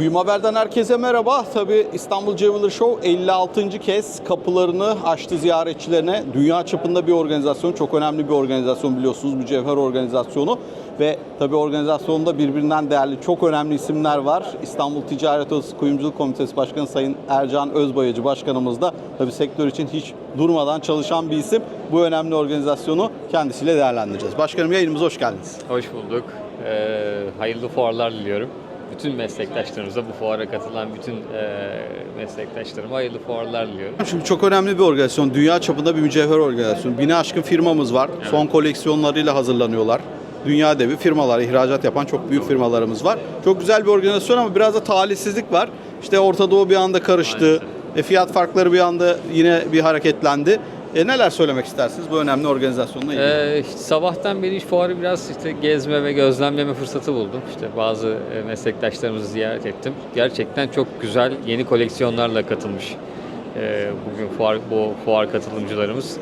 Kuyum Haber'den herkese merhaba. Tabii İstanbul Jeweler Show 56. kez kapılarını açtı ziyaretçilerine. Dünya çapında bir organizasyon, çok önemli bir organizasyon biliyorsunuz. Mücevher organizasyonu. Ve tabii organizasyonda birbirinden değerli çok önemli isimler var. İstanbul Ticaret Odası Kuyumculuk Komitesi Başkanı Sayın Ercan Özbayacı Başkanımız da tabii sektör için hiç durmadan çalışan bir isim. Bu önemli organizasyonu kendisiyle değerlendireceğiz. Başkanım yayınımıza hoş geldiniz. Hoş bulduk. Ee, hayırlı fuarlar diliyorum. Bütün meslektaşlarımıza, bu fuara katılan bütün e, meslektaşlarıma hayırlı fuarlar diliyorum. Şimdi çok önemli bir organizasyon. Dünya çapında bir mücevher organizasyonu. Bine aşkın firmamız var. Son koleksiyonlarıyla hazırlanıyorlar. Dünya devi firmalar, ihracat yapan çok büyük firmalarımız var. Çok güzel bir organizasyon ama biraz da talihsizlik var. İşte Orta Doğu bir anda karıştı. Maalesef. E, fiyat farkları bir anda yine bir hareketlendi. E, neler söylemek istersiniz bu önemli organizasyonla ilgili? Ee, işte sabahtan beri iş fuarı biraz işte gezme ve gözlemleme fırsatı buldum. İşte bazı e, meslektaşlarımızı ziyaret ettim. Gerçekten çok güzel yeni koleksiyonlarla katılmış. Ee, bugün fuar, bu fuar katılımcılarımız.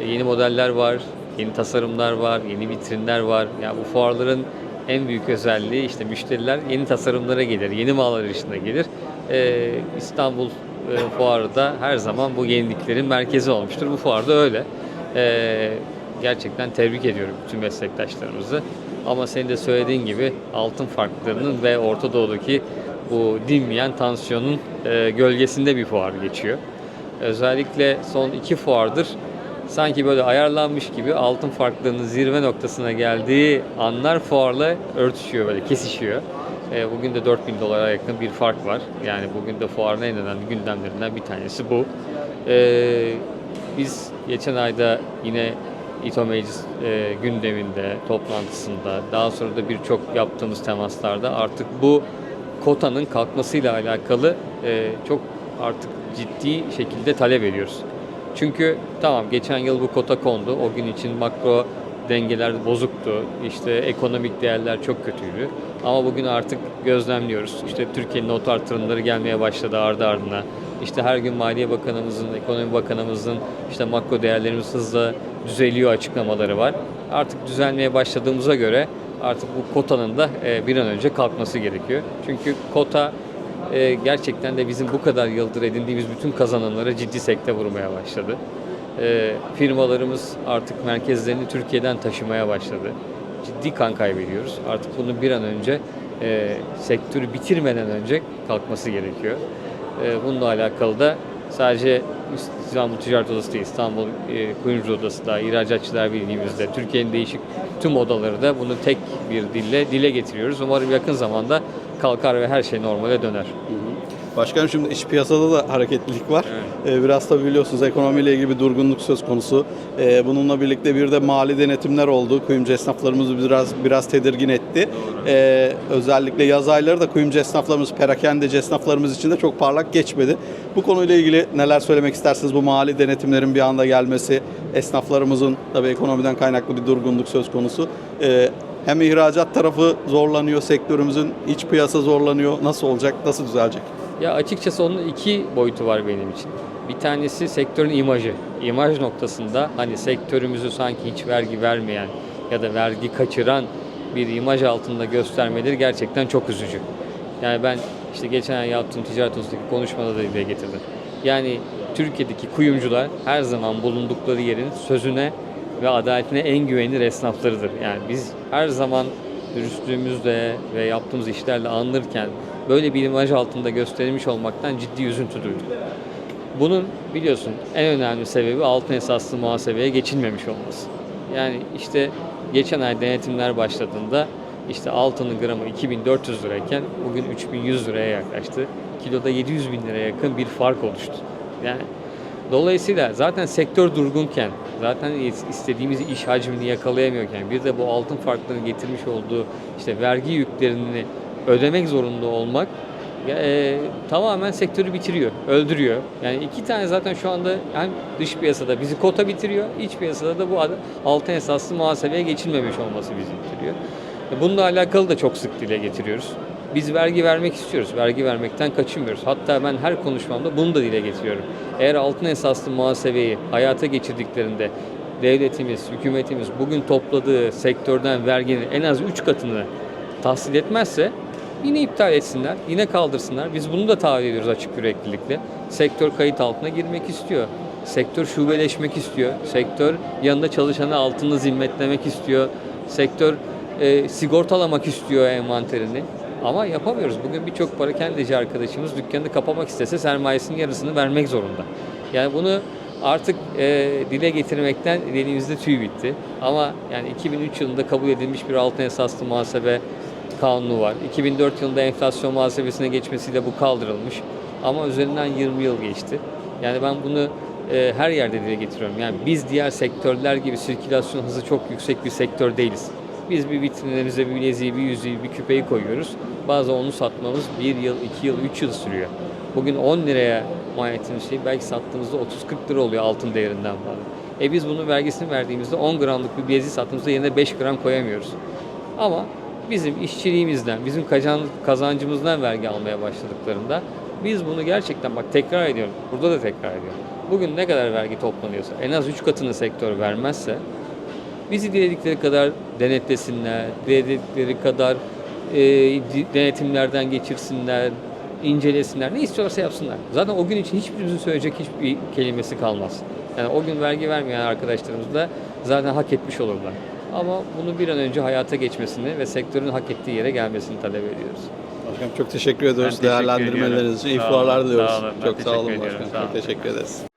E, yeni modeller var, yeni tasarımlar var, yeni vitrinler var. Yani bu fuarların en büyük özelliği işte müşteriler yeni tasarımlara gelir, yeni mal arayışına gelir. Ee, İstanbul e, fuarı da her zaman bu yeniliklerin merkezi olmuştur. Bu fuarda öyle. Ee, gerçekten tebrik ediyorum bütün meslektaşlarımızı. Ama senin de söylediğin gibi altın farklarının ve Orta Doğu'daki bu dinmeyen tansiyonun e, gölgesinde bir fuar geçiyor. Özellikle son iki fuardır sanki böyle ayarlanmış gibi altın farklarının zirve noktasına geldiği anlar fuarla örtüşüyor böyle kesişiyor. E, bugün de 4000 dolara yakın bir fark var. Yani bugün de fuarın en önemli gündemlerinden bir tanesi bu. E, biz geçen ayda yine İTO Meclis e, gündeminde, toplantısında, daha sonra da birçok yaptığımız temaslarda artık bu kotanın kalkmasıyla alakalı e, çok artık ciddi şekilde talep ediyoruz. Çünkü tamam geçen yıl bu kota kondu. O gün için makro dengeler bozuktu. İşte ekonomik değerler çok kötüydü. Ama bugün artık gözlemliyoruz. İşte Türkiye'nin not artırımları gelmeye başladı ardı ardına. İşte her gün Maliye Bakanımızın, Ekonomi Bakanımızın işte makro değerlerimiz hızla düzeliyor açıklamaları var. Artık düzelmeye başladığımıza göre artık bu kotanın da e, bir an önce kalkması gerekiyor. Çünkü kota e, gerçekten de bizim bu kadar yıldır edindiğimiz bütün kazanımlara ciddi sekte vurmaya başladı. E, firmalarımız artık merkezlerini Türkiye'den taşımaya başladı. Ciddi kan kaybediyoruz. Artık bunu bir an önce e, sektörü bitirmeden önce kalkması gerekiyor. E, bununla alakalı da sadece İstanbul Ticaret Odası değil, İstanbul e, Kuyumcu Odası da, İhracatçılar Birliğimizde, Türkiye'nin değişik tüm odaları da bunu tek bir dille dile getiriyoruz. Umarım yakın zamanda kalkar ve her şey normale döner. Başkanım şimdi iş piyasada da hareketlilik var. Ee, biraz tabii biliyorsunuz ekonomiyle ilgili bir durgunluk söz konusu. Ee, bununla birlikte bir de mali denetimler oldu. Kuyumcu esnaflarımızı biraz biraz tedirgin etti. Ee, özellikle yaz ayları da kuyumcu esnaflarımız, perakendeci esnaflarımız için de çok parlak geçmedi. Bu konuyla ilgili neler söylemek istersiniz? Bu mali denetimlerin bir anda gelmesi, esnaflarımızın tabii ekonomiden kaynaklı bir durgunluk söz konusu. Ee, hem ihracat tarafı zorlanıyor, sektörümüzün iç piyasa zorlanıyor. Nasıl olacak, nasıl düzelecek? Ya açıkçası onun iki boyutu var benim için. Bir tanesi sektörün imajı. İmaj noktasında hani sektörümüzü sanki hiç vergi vermeyen ya da vergi kaçıran bir imaj altında göstermeleri gerçekten çok üzücü. Yani ben işte geçen ay yaptığım ticaret odasındaki konuşmada da dile getirdim. Yani Türkiye'deki kuyumcular her zaman bulundukları yerin sözüne ve adaletine en güvenilir esnaflarıdır. Yani biz her zaman dürüstlüğümüzle ve yaptığımız işlerle anılırken böyle bir imaj altında gösterilmiş olmaktan ciddi üzüntü duydum. Bunun biliyorsun en önemli sebebi altın esaslı muhasebeye geçilmemiş olması. Yani işte geçen ay denetimler başladığında işte altının gramı 2400 lirayken bugün 3100 liraya yaklaştı. Kiloda 700 bin liraya yakın bir fark oluştu. Yani dolayısıyla zaten sektör durgunken, zaten istediğimiz iş hacmini yakalayamıyorken bir de bu altın farklarının getirmiş olduğu işte vergi yüklerini ödemek zorunda olmak e, tamamen sektörü bitiriyor, öldürüyor. Yani iki tane zaten şu anda hem dış piyasada bizi kota bitiriyor, iç piyasada da bu altın esaslı muhasebeye geçilmemiş olması bizi bitiriyor. E, Bununla alakalı da çok sık dile getiriyoruz. Biz vergi vermek istiyoruz. Vergi vermekten kaçınmıyoruz. Hatta ben her konuşmamda bunu da dile getiriyorum. Eğer altın esaslı muhasebeyi hayata geçirdiklerinde devletimiz, hükümetimiz bugün topladığı sektörden verginin en az 3 katını tahsil etmezse Yine iptal etsinler, yine kaldırsınlar. Biz bunu da taahhüt ediyoruz açık yüreklilikle. Sektör kayıt altına girmek istiyor. Sektör şubeleşmek istiyor. Sektör yanında çalışanı altında zimmetlemek istiyor. Sektör e, sigortalamak istiyor envanterini. Ama yapamıyoruz. Bugün birçok parakendeci arkadaşımız dükkanını kapamak istese sermayesinin yarısını vermek zorunda. Yani bunu artık e, dile getirmekten elimizde tüy bitti. Ama yani 2003 yılında kabul edilmiş bir altın esaslı muhasebe kanunu var. 2004 yılında enflasyon muhasebesine geçmesiyle bu kaldırılmış. Ama üzerinden 20 yıl geçti. Yani ben bunu e, her yerde dile getiriyorum. Yani biz diğer sektörler gibi sirkülasyon hızı çok yüksek bir sektör değiliz. Biz bir vitrinlerimize bir bileziği, bir yüzüğü, bir küpeyi koyuyoruz. Bazen onu satmamız 1 yıl, 2 yıl, 3 yıl sürüyor. Bugün 10 liraya mal şey belki sattığımızda 30-40 lira oluyor altın değerinden falan. E biz bunun vergisini verdiğimizde 10 gramlık bir bileziği sattığımızda yerine 5 gram koyamıyoruz. Ama bizim işçiliğimizden, bizim kazan- kazancımızdan vergi almaya başladıklarında biz bunu gerçekten bak tekrar ediyorum. Burada da tekrar ediyorum. Bugün ne kadar vergi toplanıyorsa en az 3 katını sektör vermezse bizi diledikleri kadar denetlesinler, diledikleri kadar e, denetimlerden geçirsinler, incelesinler, ne istiyorsa yapsınlar. Zaten o gün için hiçbirimizin söyleyecek hiçbir kelimesi kalmaz. Yani o gün vergi vermeyen arkadaşlarımız da zaten hak etmiş olurlar. Ama bunu bir an önce hayata geçmesini ve sektörün hak ettiği yere gelmesini talep ediyoruz. Başkanım çok teşekkür ediyoruz değerlendirmeleriniz için. İyi fuarlar olun, diliyoruz. Çok sağ olun başkanım. Çok teşekkür ederiz.